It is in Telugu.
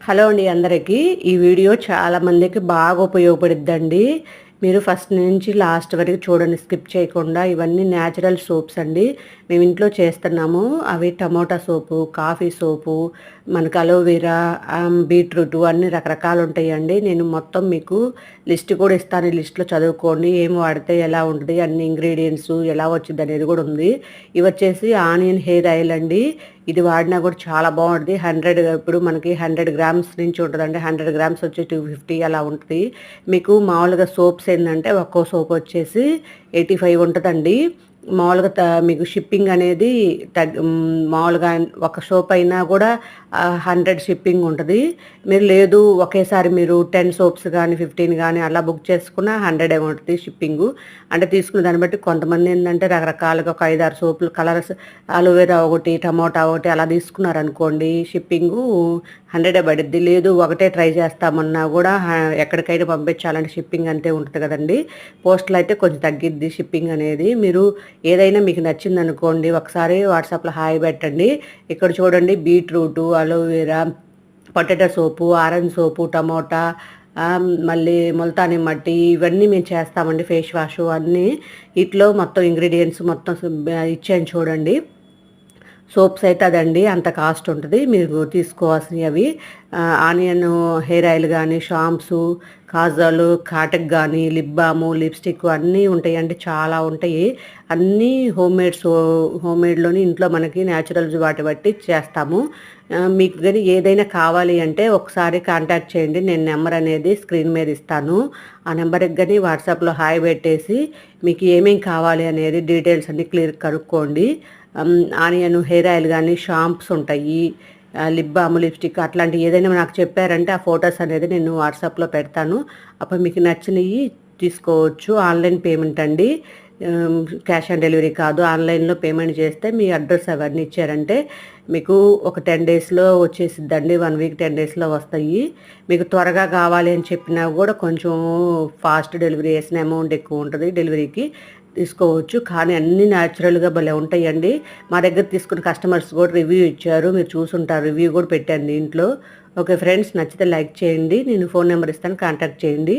హలో అండి అందరికీ. ఈ వీడియో చాలా మందికి బాగా ఉపయోగపడుద్దండి. మీరు ఫస్ట్ నుంచి లాస్ట్ వరకు చూడండి స్కిప్ చేయకుండా. ఇవన్నీ న్యాచురల్ సోప్స్ అండి. మేము ఇంట్లో చేస్తున్నాము. అవి టమోటా సోపు కాఫీ సోపు మనకు అలోవెరా బీట్రూట్ అన్ని రకరకాలు ఉంటాయండి. నేను మొత్తం మీకు లిస్ట్ కూడా ఇస్తాను. ఈ లిస్ట్లో చదువుకోండి. ఏం వాడితే ఎలా ఉంటుంది అన్ని ఇంగ్రీడియంట్స్ ఎలా వచ్చింది అనేది కూడా ఉంది. ఇవి వచ్చేసి ఆనియన్ హెయిర్ ఆయిల్ అండి. ఇది వాడినా కూడా చాలా బాగుంటుంది. హండ్రెడ్ ఇప్పుడు మనకి హండ్రెడ్ గ్రామ్స్ నుంచి ఉంటుందండి. హండ్రెడ్ గ్రామ్స్ వచ్చి టూ ఫిఫ్టీ అలా ఉంటుంది. మీకు మామూలుగా సోప్స్ ఏంటంటే ఒక్కో సోప్ వచ్చేసి ఎయిటీ ఫైవ్ ఉంటుందండి. మామూలుగా త మీకు షిప్పింగ్ అనేది తగ్ మామూలుగా ఒక సోప్ అయినా కూడా హండ్రెడ్ షిప్పింగ్ ఉంటుంది. మీరు లేదు ఒకేసారి మీరు టెన్ సోప్స్ కానీ ఫిఫ్టీన్ కానీ అలా బుక్ చేసుకున్న హండ్రెడ్ ఉంటుంది షిప్పింగ్ అంటే తీసుకున్న దాన్ని బట్టి కొంతమంది ఏంటంటే రకరకాలుగా ఒక ఐదారు సోపులు కలర్స్ అలోవేరా ఒకటి టమోటా ఒకటి అలా తీసుకున్నారనుకోండి షిప్పింగు హండ్రెడే పడిద్ది. లేదు ఒకటే ట్రై చేస్తామన్నా కూడా ఎక్కడికైనా పంపించాలంటే షిప్పింగ్ అంతే ఉంటుంది కదండి. పోస్టులు అయితే కొంచెం తగ్గిద్ది షిప్పింగ్ అనేది. మీరు ఏదైనా మీకు నచ్చింది అనుకోండి ఒకసారి వాట్సాప్లో హాయ్ పెట్టండి. ఇక్కడ చూడండి beetroot aloe vera potato soap orange soap tomato మళ్ళీ ముల్తాని మట్టి ఇవన్నీ మేము చేస్తామండి ఫేస్ వాష్ అన్నీ. ఇట్లో మొత్తం ఇంగ్రీడియంట్స్ మొత్తం ఇచ్చాను చూడండి. సోప్స్ అయితే అదండి అంత కాస్ట్ ఉంటుంది. మీరు తీసుకోవాల్సినవి అవి ఆనియన్ హెయిర్ ఆయిల్ కానీ షాంప్స్ కాజాలు కాటక్ కానీ లిప్ బాము లిప్స్టిక్ అన్నీ ఉంటాయండి చాలా ఉంటాయి. అన్నీ హోమ్ హోమ్మేడ్లోని హోమ్ మేడ్లోని ఇంట్లో మనకి న్యాచురల్స్ వాటి బట్టి చేస్తాము. మీకు కానీ ఏదైనా కావాలి అంటే ఒకసారి కాంటాక్ట్ చేయండి నేను నెంబర్ అనేది స్క్రీన్ మీద ఇస్తాను. ఆ నెంబర్కి కానీ వాట్సాప్లో హాయ్ పెట్టేసి మీకు ఏమేమి కావాలి అనేది డీటెయిల్స్ అన్నీ క్లియర్ కనుక్కోండి. ఆనియన్ హెయిర్ ఆయిల్ కానీ షాంప్స్ ఉంటాయి లిప్ బామ్ లిప్స్టిక్ అట్లాంటివి ఏదైనా నాకు చెప్పారంటే ఆ ఫొటోస్ అనేది నేను వాట్సాప్లో పెడతాను. అప్పుడు మీకు నచ్చినవి తీసుకోవచ్చు. ఆన్లైన్ పేమెంట్ అండి. క్యాష్ ఆన్ డెలివరీ కాదు ఆన్లైన్లో పేమెంట్ చేస్తే మీ అడ్రస్ అవన్నీ ఇచ్చారంటే మీకు ఒక టెన్ డేస్లో వచ్చేసిద్దండి వన్ వీక్ టెన్ డేస్లో వస్తాయి. మీకు త్వరగా కావాలి అని చెప్పినా కూడా కొంచెం ఫాస్ట్ డెలివరీ చేసిన అమౌంట్ ఎక్కువ ఉంటుంది డెలివరీకి తీసుకోవచ్చు. కానీ అన్ని న్యాచురల్గా భలే ఉంటాయండి. మా దగ్గర తీసుకున్న కస్టమర్స్ కూడా రివ్యూ ఇచ్చారు మీరు చూసుంటారు రివ్యూ కూడా పెట్టండి ఇంట్లో. ఓకే ఫ్రెండ్స్ నచ్చితే లైక్ చేయండి నేను ఫోన్ నెంబర్ ఇస్తాను కాంటాక్ట్ చేయండి.